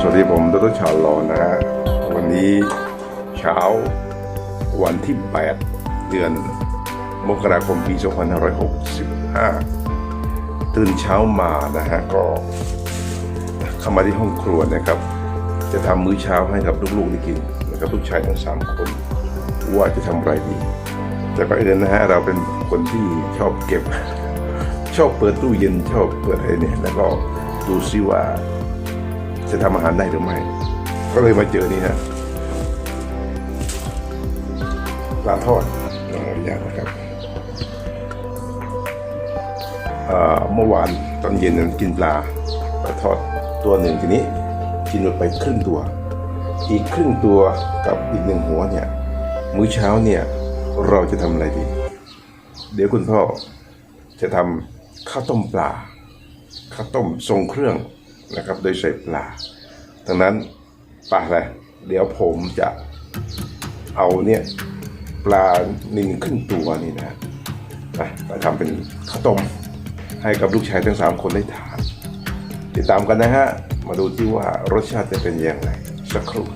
สวัสดีผมต้นต้นชาลอนะฮะ วันนี้เช้าวันที่ 8 เดือนมกราคมปี 2565 ตื่นเช้ามานะฮะ ก็เข้ามาที่ห้องครัวนะครับ จะทำมื้อเช้าให้กับลูกๆได้กินนะครับลูกชายทั้งสามคน ว่าจะทำอะไรดี แต่ก็เอิญนะฮะ เราเป็นคนที่ชอบเก็บ ชอบเปิดตู้เย็นชอบเปิดอะไรเนี่ย แล้วก็ดูซิว่า จะทำอาหารได้หรือไม่ ก็เลยมาเจอนี่ฮะปลาทอดลองอย่างนะครับเอ่อเมื่อวานตอนเย็นนั้นกินปลาปลาทอดตัวหนึ่งทีนี้กินไปครึ่งตัว อีกครึ่งตัวกับอีกหนึ่งหัวเนี่ย มื้อเช้าเนี่ยเราจะทำอะไรดี เดี๋ยวคุณพ่อจะทำข้าวต้มปลาข้าวต้มทรงเครื่อง นะครับ โดยใส่ปลาดังนั้นปลาอะไรเดี๋ยวผมจะเอาเนี่ยปลานินครึ่งตัวนี่นะนะมาทำเป็นข้าวต้มให้กับลูกชายทั้งสามคนได้ทาน ติดตามกันนะฮะ มาดูที่ว่ารสชาติจะเป็นอย่างไรสักครู่